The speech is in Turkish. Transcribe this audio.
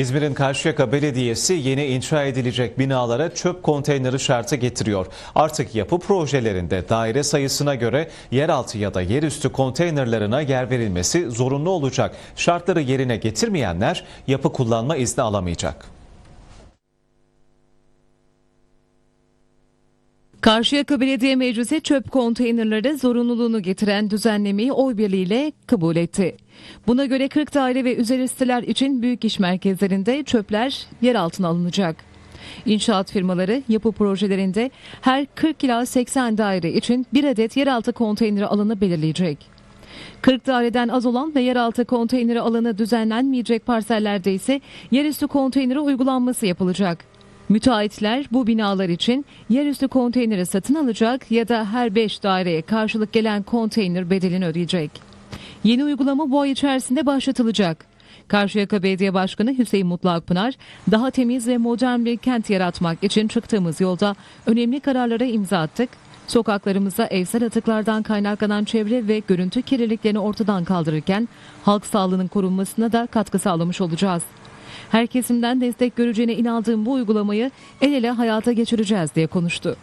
İzmir'in Karşıyaka Belediyesi yeni inşa edilecek binalara çöp konteyneri şartı getiriyor. Artık yapı projelerinde daire sayısına göre yeraltı ya da yerüstü konteynerlarına yer verilmesi zorunlu olacak. Şartları yerine getirmeyenler yapı kullanma izni alamayacak. Karşıyaka Belediye Meclisi çöp konteynerleri zorunluluğunu getiren düzenlemeyi oy birliğiyle kabul etti. Buna göre 40 daire ve üzeri siteler için büyük iş merkezlerinde çöpler yer altına alınacak. İnşaat firmaları yapı projelerinde her 40 ila 80 daire için bir adet yeraltı konteyneri alanı belirleyecek. 40 daireden az olan ve yeraltı konteyneri alanı düzenlenmeyecek parsellerde ise yerüstü konteyneri uygulanması yapılacak. Müteahhitler bu binalar için yerüstü konteyneri satın alacak ya da her 5 daireye karşılık gelen konteyner bedelini ödeyecek. Yeni uygulama bu ay içerisinde başlatılacak. Karşıyaka Belediye Başkanı Hüseyin Mutlu Akpınar, daha temiz ve modern bir kent yaratmak için çıktığımız yolda önemli kararlara imza attık. Sokaklarımızda evsel atıklardan kaynaklanan çevre ve görüntü kirliliklerini ortadan kaldırırken halk sağlığının korunmasına da katkı sağlamış olacağız. Her kesimden destek göreceğine inandığım bu uygulamayı el ele hayata geçireceğiz diye konuştu.